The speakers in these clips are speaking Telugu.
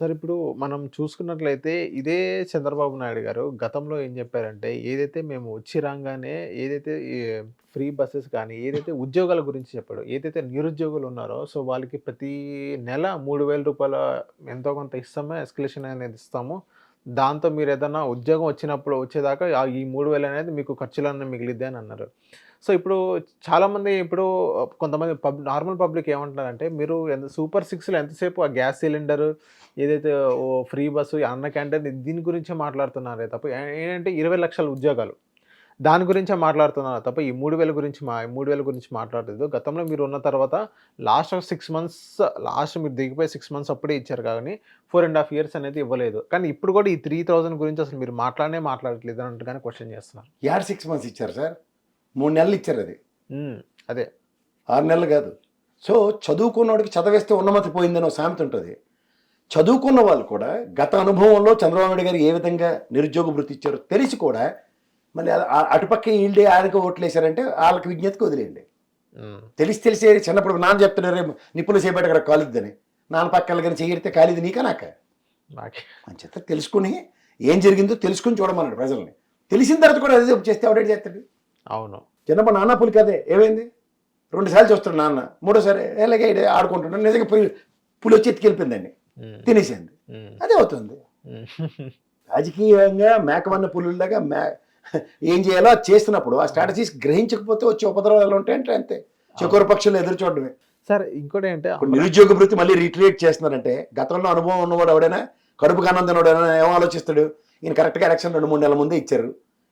సార్ ఇప్పుడు మనం చూసుకున్నట్లయితే ఇదే చంద్రబాబు నాయుడు గారు గతంలో ఏం చెప్పారంటే ఏదైతే మేము వచ్చి రాగానే ఏదైతే ఫ్రీ బస్సెస్ కానీ ఏదైతే ఉద్యోగాల గురించి చెప్పాడు ఏదైతే నిరుద్యోగులు ఉన్నారో సో వాళ్ళకి ప్రతి నెల మూడు వేల రూపాయల ఎంతో కొంత ఇస్తామో ఎస్కలేషన్ అనేది ఇస్తాము. దాంతో మీరు ఏదైనా ఉద్యోగం వచ్చినప్పుడు వచ్చేదాకా ఈ మూడు వేలు అనేది మీకు ఖర్చులన్నీ మిగిలిద్ది అని అన్నారు. సో ఇప్పుడు చాలామంది ఇప్పుడు కొంతమంది పబ్ నార్మల్ పబ్లిక్ ఏమంటున్నారంటే మీరు ఎంత సూపర్ సిక్స్లో ఎంతసేపు ఆ గ్యాస్ సిలిండర్ ఏదైతే ఓ ఫ్రీ బస్సు అన్న క్యాంటీన్ దీని గురించే మాట్లాడుతున్నారే తప్ప ఏంటంటే ఇరవై లక్షల ఉద్యోగాలు. దాని గురించే మాట్లాడుతున్నారు తప్ప ఈ మూడు వేల గురించి మా మూడు వేల గురించి మాట్లాడలేదు. గతంలో మీరు ఉన్న తర్వాత లాస్ట్ సిక్స్ మంత్స్ లాస్ట్ మీరు దిగిపోయి సిక్స్ మంత్స్ అప్పుడే ఇచ్చారు కానీ ఫోర్ అండ్ హాఫ్ ఇయర్స్ అనేది ఇవ్వలేదు. కానీ ఇప్పుడు కూడా ఈ త్రీ థౌజండ్ గురించి అసలు మీరు మాట్లాడనే మాట్లాడట్లేదు అన్నట్టుగానే క్వశ్చన్ చేస్తున్నారు. యాడ్ సిక్స్ మంత్స్ ఇచ్చారు సార్? మూడు నెలలు ఇచ్చారు అది. అదే. ఆరు నెలలు కాదు. సో చదువుకున్నవాడికి చదివేస్తే ఉన్నమతి పోయిందని ఒక సామెత ఉంటుంది. చదువుకున్న వాళ్ళు కూడా గత అనుభవంలో చంద్రబాబు నాయుడు గారు ఏ విధంగా నిరుద్యోగ వృత్తి ఇచ్చారో తెలిసి కూడా మళ్ళీ అటుపక్క వీళ్ళే ఆయనకు ఓట్లు వేశారంటే వాళ్ళకి విజ్ఞతకు వదిలేయండి. తెలిసి తెలిసి చిన్నప్పుడు నాన్న చెప్తున్నారు నిప్పులు చేపట్టి అక్కడ కాలిద్దని. నాన్న పక్కన కానీ చేయడితే కాలిది నీకా నాక? చెత్త తెలుసుకుని ఏం జరిగిందో తెలుసుకుని చూడమన్నాడు ప్రజల్ని. తెలిసిన తర్వాత కూడా అదే చేస్తే అప్డేట్ చేస్తాడు? అవును. చిన్నప్పుడు నాన్న పులి కదే ఏమైంది? రెండు సార్లు చూస్తాడు నాన్న. మూడోసారి ఎలాగే ఆడుకుంటున్నాడు. నిజంగా పులి పులి వచ్చి ఎత్తుకెళ్ళిపోయిందండి తినేసింది. అదే అవుతుంది. రాజకీయంగా మేకవన్న పులుల్లాగా మే ఏం చేయాలో అది చేస్తున్నప్పుడు ఆ స్ట్రాటజీస్ గ్రహించకపోతే వచ్చే ఉపద్రవాలు ఉంటాయంటే అంతే. చకోర పక్షులు ఎదురు చూడడమే. సార్ ఇంకోటి ఏంటంటే నిరుద్యోగ వృత్తి మళ్ళీ రిట్రియేట్ చేస్తున్నారంటే గతంలో అనుభవం ఉన్నవాడు ఎవడైనా కడుపు కానందనోడు ఎవడైనా ఏం ఆలోచిస్తాడు? ఈయన కరెక్ట్గా ఎలక్షన్ రెండు మూడు నెలల ముందే ఇచ్చారు.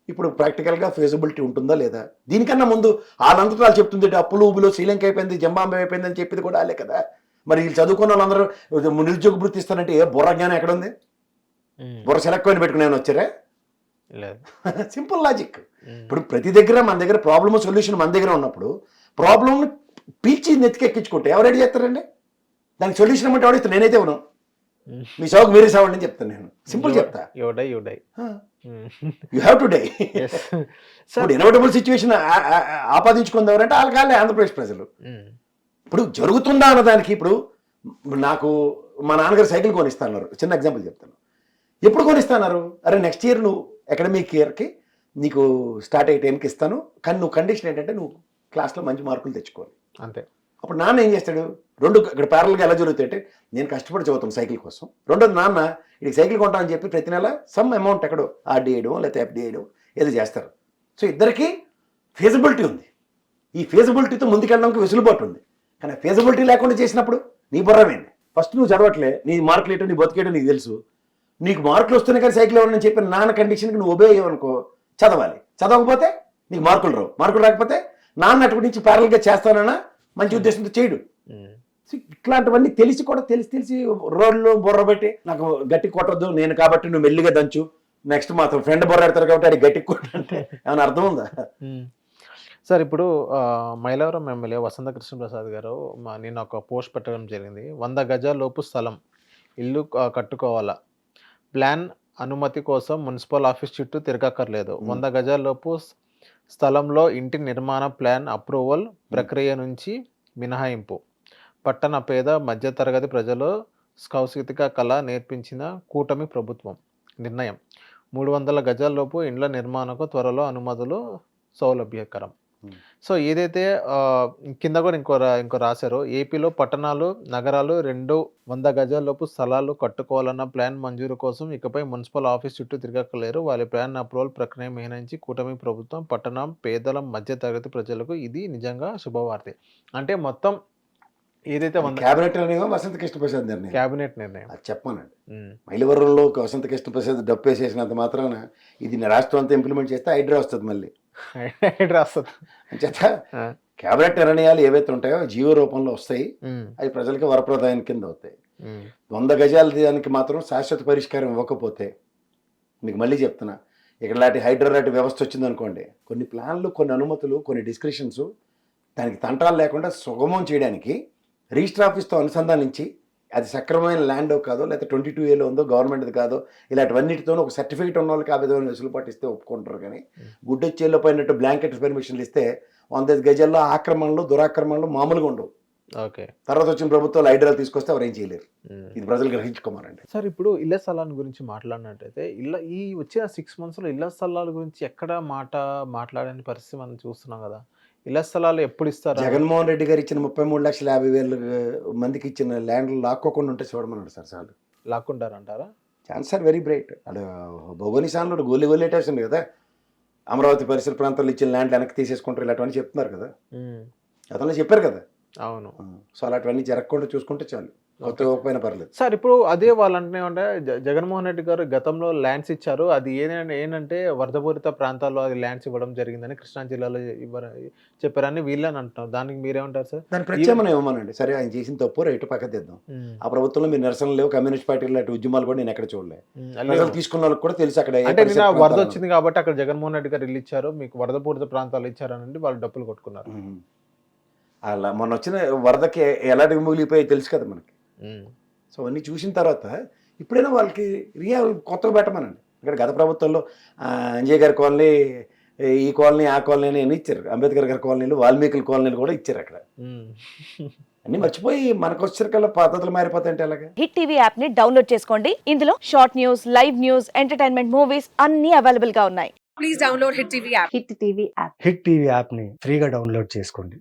ఇప్పుడు ప్రాక్టికల్గా ఫేజబిలిటీ ఉంటుందా లేదా? దీనికన్నా ముందు వాళ్ళంతటా వాళ్ళు చెప్తుంది అప్పులు ఊబులు శ్రీలంక అయిపోయింది జంబాంబే అయిపోయింది అని చెప్పింది కూడా వాళ్ళే కదా. మరి వీళ్ళు చదువుకున్న వాళ్ళందరూ నిరుద్యోగ వృత్తి ఇస్తారంటే ఏ బుర్ర జ్ఞానం ఎక్కడ ఉంది ఉమ్, బుర్ర సెలెక్ట్ పెట్టుకుని ఏమైనా వచ్చారా? లేదు. సింపుల్ లాజిక్ ఇప్పుడు ప్రతి దగ్గర మన దగ్గర ప్రాబ్లమ్ సొల్యూషన్ మన దగ్గర ఉన్నప్పుడు ప్రాబ్లమ్ పీల్చి నెత్తికెక్కించుకుంటే ఎవరు రెడీ చేస్తారండి? దానికి సొల్యూషన్ అంటే ఎవడిస్తే నేనైతే ఉన్నాను. మీ సాగు మీరే సావండి అని చెప్తాను నేను. సింపుల్ చెప్తా. యువడై యువడై యూ హ్యావ్ టు డై ఇప్పుడు ఇన్వటబుల్ సిచ్యువేషన్ ఆపాదించుకుంది ఎవరంటే వాళ్ళకాలే ఆంధ్రప్రదేశ్ ప్రజలు. ఇప్పుడు జరుగుతుందా అన్న దానికి ఇప్పుడు నాకు మా నాన్నగారు సైకిల్ కొనిస్తున్నారు. చిన్న ఎగ్జాంపుల్ చెప్తాను. ఎప్పుడు కొనిస్తున్నారు? అరే నెక్స్ట్ ఇయర్ నువ్వు అకాడమిక్ ఇయర్కి నీకు స్టార్ట్ అయ్యే టైంకి ఇస్తాను. కానీ నువ్వు కండిషన్ ఏంటంటే నువ్వు క్లాస్లో మంచి మార్కులు తెచ్చుకోవాలి. అంతే. అప్పుడు నాన్న ఏం చేస్తాడు? రెండు ఇక్కడ ప్యారల్గా ఎలా జరుగుతాయంటే నేను కష్టపడి చదువుతాను సైకిల్ కోసం. రెండోది నాన్న ఇది సైకిల్ కొంటామని చెప్పి ప్రతి నెల సమ్ అమౌంట్ ఎక్కడో ఆర్డీ వేయడం లేకపోతే ఎఫ్డీ వేయడం ఏదో చేస్తారు. సో ఇద్దరికి ఫీజబిలిటీ ఉంది. ఈ ఫీజబిలిటీతో ముందుకెళ్ళడానికి వెసులుబాటు ఉంది. కానీ ఫీజబిలిటీ లేకుండా చేసినప్పుడు నీ బుర్రమేంది ఫస్ట్ నువ్వు చదవట్లే నీ మార్కులు ఏంటో నీ బతికేయడం నీకు తెలుసు. నీకు మార్కులు వస్తున్నాయి కానీ సైకిల్ ఇవ్వాలని చెప్పిన నాన్న కండిషన్కి నువ్వు ఒబే అయ్యావనుకో చదవాలి. చదవకపోతే నీకు మార్కులు రావు. మార్కులు రాకపోతే నాన్న అటు నుంచి ప్యారల్గా చేస్తానన్నా మంచి ఉద్దేశంతో చేయడు. ఇట్లాంటివన్నీ తెలిసి కూడా తెలిసి తెలిసి రోడ్లు బుర్ర పెట్టి నాకు గట్టి కొట్టద్దు నేను కాబట్టి నువ్వు మెల్లిగా దంచు నెక్స్ట్ మాత్రం ఫ్రెండ్ బుర్ర పెడతారు కాబట్టి అది గట్టి కొట్టంటే ఏమైనా అర్థం ఉందా. సార్ ఇప్పుడు మైలవరం ఎమ్మెల్యే వసంత కృష్ణప్రసాద్ గారు మా నేను ఒక పోస్ట్ పెట్టడం జరిగింది. వంద గజాల లోపు స్థలం ఇల్లు కట్టుకోవాలా? ప్లాన్ అనుమతి కోసం మున్సిపల్ ఆఫీస్ చుట్టూ తిరగక్కర్లేదు. వంద గజాల లోపు స్- స్థలంలో ఇంటి నిర్మాణ ప్లాన్ అప్రూవల్ ప్రక్రియ నుంచి మినహాయింపు. పట్టణ పేద మధ్యతరగతి ప్రజలు సాంస్కృతిక కళ నేర్పించిన కూటమి ప్రభుత్వం నిర్ణయం. మూడు వందల గజాల్లోపు ఇండ్ల నిర్మాణకు త్వరలో అనుమతులు సౌలభ్యకరం. సో ఏదైతే కింద కూడా ఇంకో ఇంకో రాశారో ఏపీలో పట్టణాలు నగరాలు రెండు వంద గజాల్లోపు స్థలాలు కట్టుకోవాలన్న ప్లాన్ మంజూరు కోసం ఇకపై మున్సిపల్ ఆఫీస్ చుట్టూ తిరగక్కలేరు వాళ్ళ ప్లాన్ అప్రూవల్ ప్రక్రియ మినహాయించి కూటమి ప్రభుత్వం పట్టణం పేదల మధ్య తరగతి ప్రజలకు ఇది నిజంగా శుభవార్త. అంటే మొత్తం ఏదైతే క్యాబినెట్ అనేవో వసంత కృష్ణప్రసాద్ నిర్ణయం. క్యాబినెట్ నిర్ణయం. అది చెప్పానండి మైలవరంలో వసంత కృష్ణప్రసాద్ డప్పేసేసినంత మాత్రాన ఇది రాష్ట్రం అంతా ఇంప్లిమెంట్ చేస్తే హైడ్రా వస్తుంది మళ్ళీ. రాస్తుంది. క్యాబినెట్ నిర్ణయాలు ఏవైతే ఉంటాయో జీవో రూపంలో వస్తాయి. అవి ప్రజలకి వరప్రదాయం కింద అవుతాయి. వంద గజాల దానికి మాత్రం శాశ్వత పరిష్కారం ఇవ్వకపోతే మీకు మళ్ళీ చెప్తున్నా ఇక్కడ లాంటి హైడ్రా లాంటి వ్యవస్థ వచ్చిందనుకోండి కొన్ని ప్లాన్లు కొన్ని అనుమతులు కొన్ని డిస్క్రిప్షన్స్ దానికి తంటాలు లేకుండా సుగమం చేయడానికి రిజిస్టర్ ఆఫీస్తో అనుసంధానించి అది సక్రమమైన ల్యాండ్ కాదో లేకపోతే ట్వంటీ టూ ఏలో ఉందో గవర్నమెంట్ది కాదో ఇలాంటివన్నిటితోనూ ఒక సర్టిఫికేట్ ఉన్న వాళ్ళకి ఆ విధమైన వెసులుబాటు ఇస్తే ఒప్పుకుంటారు కానీ గుడ్డొచ్చేలో పోయినట్టు బ్లాంకెట్ పర్మిషన్లు ఇస్తే వంద గజాల్లో ఆక్రమణలు దురాక్రమణలు మామూలుగా ఉండవు. ఓకే. తర్వాత వచ్చిన ప్రభుత్వాలు ఐడియాలు తీసుకొస్తే ఎవరు చేయలేరు. ఇది ప్రజలు గ్రహించుకోమారండి సార్ ఇప్పుడు ఇళ్ళ స్థలాల గురించి మాట్లాడినట్టయితే ఇళ్ళ ఈ వచ్చిన సిక్స్ మంత్స్లో ఇళ్ళ స్థలాల గురించి ఎక్కడ మాట మాట్లాడని పరిస్థితి మనం చూస్తున్నాం కదా. ఇళ్ళ స్థలాలు ఎప్పుడు ఇస్తారు? జగన్మోహన్ రెడ్డి గారు ఇచ్చిన ముప్పై మూడు లక్షల యాభై వేలు మందికి ఇచ్చిన ల్యాండ్ లాక్కోకుండా ఉంటే చూడమన్నాడు సార్ చాలు. లాక్కుంటారంటారా? Chance are very bright. అక్కడ సాన్లో గోలి గోలేటేసింది కదా. అమరావతి పరిసర ప్రాంతాల్లో ఇచ్చిన ల్యాండ్ వెనక్కి తీసేసుకుంటారు ఇలాంటివన్నీ చెప్తున్నారు కదా. అతను చెప్పారు కదా. అవును. సో అలాంటివన్నీ జరగకుండా చూసుకుంటే చాలు. ఇవ్వకపోయినా పర్లేదు. సార్ ఇప్పుడు అదే వాళ్ళు అంటే జగన్మోహన్ రెడ్డి గారు గతంలో ల్యాండ్స్ ఇచ్చారు. అది ఏంటంటే ఏంటంటే వరదపూరిత ప్రాంతాల్లో అది ల్యాండ్స్ ఇవ్వడం జరిగిందని కృష్ణా జిల్లాలో చెప్పారని వీళ్ళని అంటున్నారు. దానికి మీరేమంటారు సార్? దాని ప్రత్యామ్నాయం ఇవ్వమనండి సరే ఆయన చేసిన తప్పు రైట్ పక్క తెద్దాం. ఆ ప్రభుత్వంలో మీరు నిరసన లేవు. కమ్యూనిస్ట్ పార్టీలు లాంటి ఉద్యమాలు కూడా నేను ఎక్కడ లేవు. తీసుకున్న వాళ్ళకి కూడా తెలుసు అక్కడ అంటే వరద వచ్చింది కాబట్టి అక్కడ జగన్మోహన్ రెడ్డి గారు ఇల్లు ఇచ్చారు. మీకు వరదపూరిత ప్రాంతాలు ఇచ్చారనండి వాళ్ళు డబ్బులు కొట్టుకున్నారు. అలా మొన్న వచ్చిన వరదకి ఎలాంటి మిగిలిపోయాయి తెలుసు కదా మనకి. సో అవన్నీ చూసిన తర్వాత ఇప్పుడైనా వాళ్ళకి రియల్ కొత్తగా పెట్టమనండి. ఇక్కడ గత ప్రభుత్వంలో అంజయ్ గారి కాలనీ ఈ కాలనీ ఆ కాలనీ అని ఇచ్చారు. అంబేద్కర్ గారి కాలనీలు వాల్మీకుల కాలనీలు కూడా ఇచ్చారు అక్కడ. అన్నీ మర్చిపోయి మనకు వచ్చేసరికల్లా పద్ధతులు మారిపోతాయంటే ఎలాగా? హిట్ టీవీ యాప్ని డౌన్లోడ్ చేసుకోండి. ఇందులో short news live news entertainment movies అన్ని అవైలబుల్గా ఉన్నాయి. Please download Hit TV app. Hit TV app hit TV యాప్ని ఫ్రీగా డౌన్లోడ్ చేసుకోండి.